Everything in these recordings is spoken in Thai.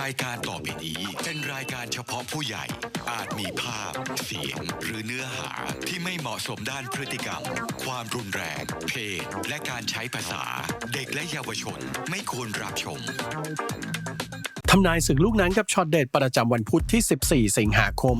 รายการต่อไปนี้เป็นรายการเฉพาะผู้ใหญ่ อาจมีภาพ เสียง หรือเนื้อหาที่ไม่เหมาะสมด้านพฤติกรรม ความรุนแรง เพศ และการใช้ภาษา เด็กและเยาวชนไม่ควรรับชม ทำนายศึกลูกนั้นกับช็อตเด็ดประจำวันพุธที่ 14 สิงหาคม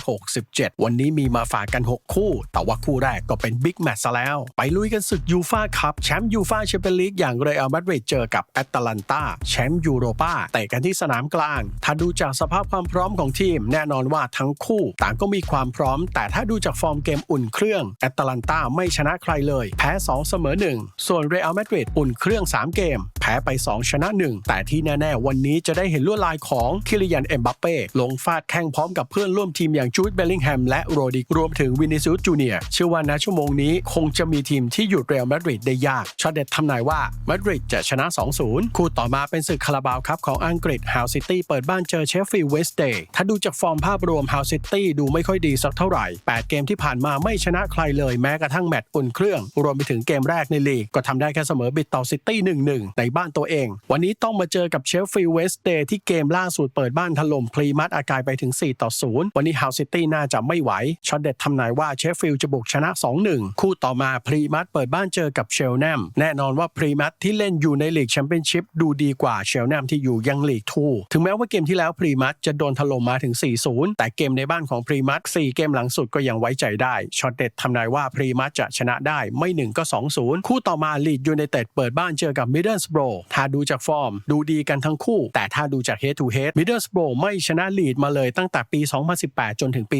2567 วันนี้มีมาฝากกัน 6 คู่ แต่ว่าคู่แรกก็เป็นบิ๊กแมตช์ซะแล้ว ไปลุยกันศึกยูฟาคัพแชมป์ยูฟาแชมเปี้ยนลีกอย่างเรอัลมาดริดเจอกับแอตแลนตาแชมป์ยูโรปาเตะกันที่สนามกลาง ถ้าดูจากสภาพความพร้อมของทีม แน่นอนว่าทั้งคู่ต่างก็มีความพร้อม แต่ถ้าดูจากฟอร์มเกมอุ่นเครื่องแอตแลนตาไม่ชนะใครเลย แพ้ 2 เสมอ 1 ส่วนเรอัลมาดริดอุ่นเครื่อง 3 เกม พ้ไป 2 ชนะ 1 แต่ที่แน่ ๆ วันนี้จะได้เห็นลวดลายของคิริยันเอ็มบัปเป้ลงฟาดแข้งพร้อมกับเพื่อนร่วมทีมอย่างจูดเบลลิงแฮมและโรดิกรวมถึงวินิซิอุสจูเนียเชื่อว่าณชั่วโมงนี้คงจะมีทีมที่หยุดเรอัลมาดริดได้ยากช็อตเด็ดทำนายว่ามาดริดจะชนะ 2-0 คู่ต่อมาเป็นศึกคาราบาวครับของอังกฤษฮาวซิตี้เปิดบ้านเจอเชฟฟิลด์เวสเดย์ถ้าดูจากฟอร์มภาพรวมฮาวซิตี้ดูไม่ค่อยดีสักเท่าไหร่ 8 เกมที่ผ่านมาไม่ชนะใครเลยแม้กระทั่งแมตช์อุ่นเครื่อง รวมไปถึงเกมแรกในลีกก็ทำได้แค่เสมอบิดต่อซิตี้1-1ในบ้านตัวเอง วันนี้ต้องมาเจอกับเชฟฟิลด์เวสเดย์ที่เกมล่าสุดเปิดบ้านถล่มพรีมัดอากายไปถึง 4 ต่อ 0 วันนี้ฮาวซิตี้น่าจะไม่ไหวช็อตเด็ดทำนายว่าเชฟฟิลด์จะบุกชนะ 2-1 คู่ต่อมาพรีมัดเปิดบ้านเจอกับเชลแนมแน่นอนว่าพรีมัดที่เล่นอยู่ในลีกแชมเปี้ยนชิพดูดีกว่าเชลแนมที่อยู่ยังลีกทูถึงแม้ว่าเกมที่แล้วพรีมัดจะโดนถล่มมาถึง 4-0 แต่เกมในบ้านของพรีมัด4เกมหลังสุดก็ยังไว้ใจได้ช็อตเด็ดทำนายว่าพรีมัดจะชนะได้ไม่1ก็2-0 คู่ต่อมาลีดยูไนเต็ดเปิดบ้านเจอกับมิดเดิลสโบรถ้าดูจากฟอร์ม ดูดีกันทั้งคู่ แต่ถ้าดูจาก head to head มิดเดิลสโบรไม่ชนะลีดมาเลยตั้งแต่ปี 2018 จนถึงปี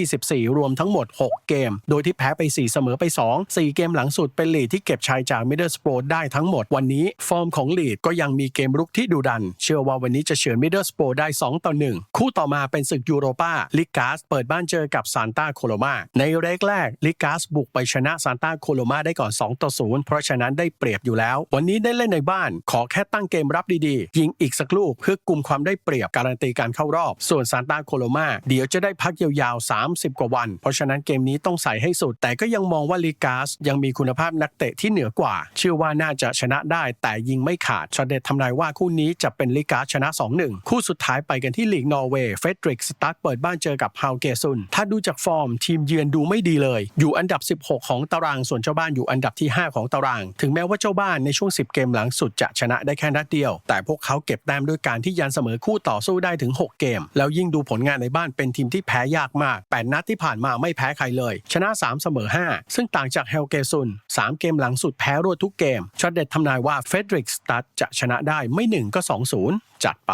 2024 รวมทั้งหมด 6 เกม โดยที่แพ้ไป 4 เสมอไป 2 4 เกมหลังสุดเป็นลีดที่เก็บชัยจากมิดเดิลสโบรได้ทั้งหมด วันนี้ฟอร์มของลีดก็ยังมีเกมรุกที่ดุดัน เชื่อว่าวันนี้จะเฉือนมิดเดิลสโบรได้ 2 ต่อ 1 คู่ต่อมาเป็นศึกยูโรปาลิกาสเปิดบ้านเจอกับซานตาโคโลมาในเรกแรกลิกาสบุกไปชนะซานตาโคโลมาได้ก่อน 2 ต่อ 0 เพราะฉะนั้นได้เปรียบอยู่แล้ว วันนี้ได้เล่นในบ้านขอแค่ตั้งเกมรับดีๆ ยิงอีกสักลูกเพื่อกลุ่มความได้เปรียบการันตีการเข้ารอบ ส่วนซานตาโคโลมาเดี๋ยวจะได้พักยาวๆ 30 กว่าวัน เพราะฉะนั้นเกมนี้ต้องใส่ให้สุด แต่ก็ยังมองว่าลิกาสยังมีคุณภาพนักเตะที่เหนือกว่า เชื่อว่าน่าจะชนะได้ แต่ยิงไม่ขาดช็อเด็ดทำนายว่าคู่นี้จะเป็นลิกาสชนะ 2-1 คู่สุดท้ายไปกันที่ลีกนอร์เวย์เฟดริกสตักเปิดบ้านเจอกับฮาวเกซุนถ้าดูจากฟอร์มทีมเยือนดูไม่ดีเลย อยู่อันดับ 16 ของตารางส่วนเจ้าบ้านอยู่อันดับที่ 5 ของตาราง ถึงแม้ว่าเจ้าบ้านในช่วง 10 เกมหลังสุดจะชนะได้แค่นัดเดียว แต่พวกเขาเก็บแต้มด้วยการที่ยันเสมอคู่ต่อสู้ได้ถึง 6 เกม แล้วยิ่งดูผลงานในบ้านเป็นทีมที่แพ้ยากมาก 8 นัดที่ผ่านมาไม่แพ้ใครเลย ชนะ 3 เสมอ 5 ซึ่งต่างจากเฮลเกซุน 3 เกมหลังสุดแพ้รวดทุกเกมช็อตเด็ดทำนายว่าเฟดริกสตัดจะชนะได้ไม่ 1 ก็ 2-0 จัดไป